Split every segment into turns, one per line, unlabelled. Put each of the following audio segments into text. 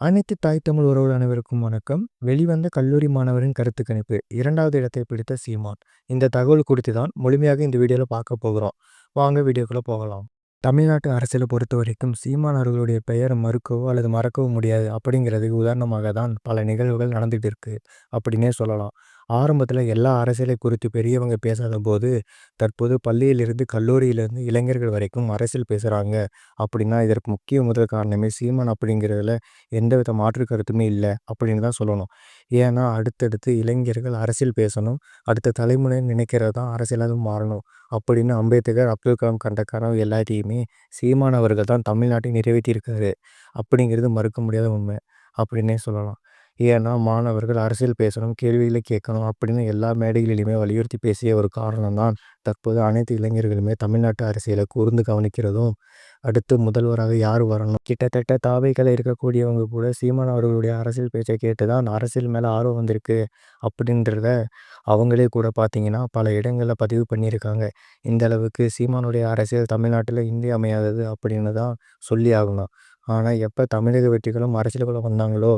அனைத்து தாய் தமிழ் உறவுகள் அனைவருக்கும் வணக்கம். வெளிவந்த கல்லூரி மாணவரின் கருத்து கணிப்பு இரண்டாவது இடத்தை பிடித்த சீமான். இந்த தகவல் குறித்து தான் முழுமையாக இந்த வீடியோவில் பார்க்க போகிறோம். வாங்க வீடியோக்குள்ளே போகலாம். தமிழ்நாட்டு அரசியலை பொறுத்த வரைக்கும் சீமான் அவர்களுடைய பெயரை மறுக்கவோ அல்லது மறக்கவோ முடியாது. அப்படிங்கிறதுக்கு உதாரணமாக தான் பல நிகழ்வுகள் நடந்துகிட்டு இருக்கு. அப்படின்னே சொல்லலாம். ஆரம்பத்தில் எல்லா அரசியலை குறித்து பெரியவங்க பேசாத போது தற்போது பள்ளியிலிருந்து கல்லூரியிலிருந்து இளைஞர்கள் வரைக்கும் அரசியல் பேசுகிறாங்க அப்படின்னா இதற்கு முக்கிய முதல் காரணமே சீமான் அப்படிங்கிறதுல எந்தவித மாற்று கருத்துமே இல்லை அப்படின்னு தான் சொல்லணும். ஏன்னா அடுத்தடுத்து இளைஞர்கள் அரசியல் பேசணும் அடுத்த தலைமுறை நினைக்கிறது தான் அரசியலாக மாறணும் அப்படின்னு அம்பேத்கர் அப்துல் கலாம் கண்ட கனவு எல்லாத்தையுமே சீமான் அவர்கள் தான் தமிழ்நாட்டை நிறைவேற்றியிருக்காரு. அப்படிங்கிறது மறுக்க முடியாத உண்மை அப்படின்னே சொல்லலாம். ஏன்னா மாணவர்கள் அரசியல் பேசணும் கேள்விகளை கேட்கணும் அப்படின்னு எல்லா மேடைகளிலுமே வலியுறுத்தி பேசிய ஒரு காரணம் தான் தற்போது அனைத்து இளைஞர்களுமே தமிழ்நாட்டு அரசியலை கூர்ந்து கவனிக்கிறதும் அடுத்து முதல்வராக யார் வரணும்? கிட்டத்தட்ட தாவைகளை இருக்கக்கூடியவங்க கூட சீமான் அவர்களுடைய அரசியல் பேச்சை கேட்டு தான் அரசியல் மேலே ஆர்வம் வந்திருக்கு அப்படின்றத அவங்களே கூட பார்த்தீங்கன்னா பல இடங்களில் பதிவு பண்ணியிருக்காங்க. இந்த அளவுக்கு சீமானுடைய அரசியல் தமிழ்நாட்டில் இன்றியமையாதது அப்படின்னு தான் சொல்லி ஆகணும். ஆனால் எப்போ தமிழக வெற்றிகளும் அரசியலுக்குள்ளே வந்தாங்களோ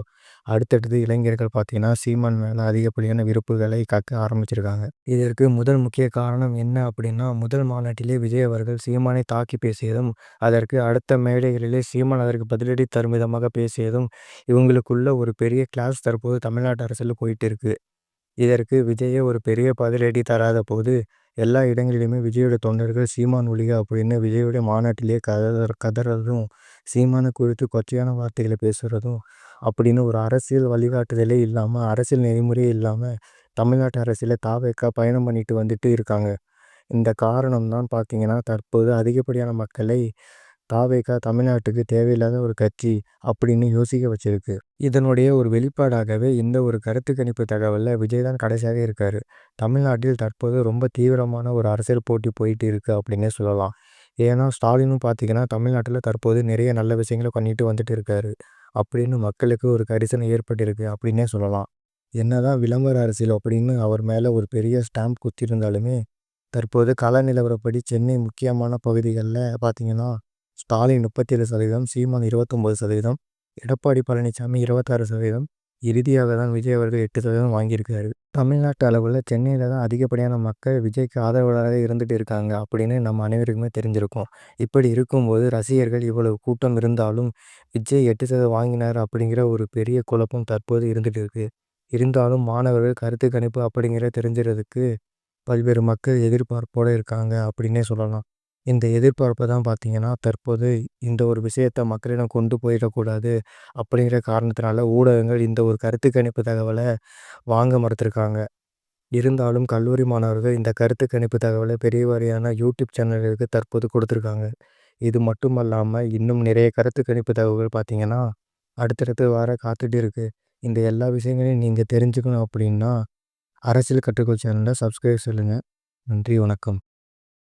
அடுத்தடுத்து இளைஞர்கள் பார்த்தீங்கன்னா சீமான் மேலே அதிகப்படியான விருப்புகளை கக்க ஆரம்பிச்சிருக்காங்க. இதற்கு முதல் முக்கிய காரணம் என்ன அப்படின்னா முதல் மாநாட்டிலே விஜய் அவர்கள் சீமானை தாக்கி பேசியதும் அதற்கு அடுத்த மேடைகளிலே சீமான் அதற்கு பதிலடி தரும் விதமாக பேசியதும் இவங்களுக்குள்ள ஒரு பெரிய கிளாஸ் தற்போது தமிழ்நாட்டு அரசியலில் போயிட்டு இருக்கு. இதற்கு விஜயே ஒரு பெரிய பதிலடி தராத போது எல்லா இடங்களிலுமே விஜயோட தொண்டர்கள் சீமான் ஒழிக அப்படின்னு விஜயோட மாநாட்டிலே கதற கதறதும் சீமானை குறித்து கொச்சையான வார்த்தைகளை பேசுகிறதும் அப்படின்னு ஒரு அரசியல் வழிகாட்டுதலே இல்லாமல் அரசியல் நெறிமுறையே இல்லாமல் தமிழ்நாட்டு அரசியலில் தாவேக்கா பயணம் பண்ணிட்டு வந்துட்டு இருக்காங்க. இந்த காரணம் தான் பார்த்திங்கன்னா தற்போது அதிகப்படியான மக்களை தாவேக்கா தமிழ்நாட்டுக்கு தேவையில்லாத ஒரு கட்சி அப்படின்னு யோசிக்க வச்சிருக்கு. இதனுடைய ஒரு வெளிப்பாடாகவே இந்த ஒரு கருத்து கணிப்பு தகவலில் விஜய் தான் கடைசியாக இருக்கார். தமிழ்நாட்டில் தற்போது ரொம்ப தீவிரமான ஒரு அரசியல் போட்டி போயிட்டு இருக்குது அப்படின்னே சொல்லலாம். ஏன்னா ஸ்டாலினும் பார்த்தீங்கன்னா தமிழ்நாட்டில் தற்போது நிறைய நல்ல விஷயங்களை பண்ணிட்டு வந்துட்டு இருக்காரு. அப்படின்னு மக்களுக்கு ஒரு கரிசனை ஏற்பட்டிருக்கு அப்படின்னே சொல்லலாம். என்னதான் விளம்பர அரசியல் அப்படின்னு அவர் மேலே ஒரு பெரிய ஸ்டாம்ப் குத்திருந்தாலுமே தற்போது கள நிலவரப்படி சென்னை முக்கியமான பகுதிகளில் பார்த்திங்கன்னா ஸ்டாலின் முப்பத்தி ஏழு சதவீதம் சீமான் இருபத்தொம்பது சதவீதம் எடப்பாடி பழனிசாமி இருபத்தாறு சதவீதம் இறுதியாக தான் விஜய் அவர்கள் எட்டு சதவீதம் வாங்கியிருக்காரு. தமிழ்நாட்டு அளவில் சென்னையில் தான் அதிகப்படியான மக்கள் விஜய்க்கு ஆதரவாளராக இருந்துகிட்டு இருக்காங்க அப்படின்னு நம்ம அனைவருக்குமே தெரிஞ்சிருக்கும். இப்படி இருக்கும்போது ரசிகர்கள் இவ்வளவு கூட்டம் இருந்தாலும் விஜய் எட்டு சதவீதம் வாங்கினார் அப்படிங்கிற ஒரு பெரிய குழப்பம் தற்போது இருந்துகிட்டு இருக்குது இருந்தாலும் மாணவர்கள் கருத்து கணிப்பு அப்படிங்கிற தெரிஞ்சுறதுக்கு பல்வேறு மக்கள் எதிர்பார்ப்போடு இருக்காங்க அப்படின்னே சொல்லலாம். இந்த எதிர்பார்ப்பை தான் பார்த்தீங்கன்னா, தற்போது இந்த ஒரு விஷயத்த மக்களிடம் கொண்டு போயிடக்கூடாது அப்படிங்கிற காரணத்தினால ஊடகங்கள் இந்த ஒரு கருத்து கணிப்பு தகவலை வாங்க மறுத்துருக்காங்க. இருந்தாலும் கல்லூரி மாணவர்கள் இந்த கருத்து கணிப்பு தகவலை பெரிய வாரியான யூடியூப் சேனல்களுக்கு தற்போது கொடுத்துருக்காங்க. இது மட்டுமல்லாமல் இன்னும் நிறைய கருத்து கணிப்பு தகவல்கள் பார்த்தீங்கன்னா, அடுத்தடுத்து வர காத்துட்டு இருக்குது இந்த எல்லா விஷயங்களையும் நீங்கள் தெரிஞ்சுக்கணும் அப்படின்னா, அரசியல் கற்றுக்கோள் சேனலை சப்ஸ்கிரைப் சொல்லுங்கள் நன்றி, வணக்கம்.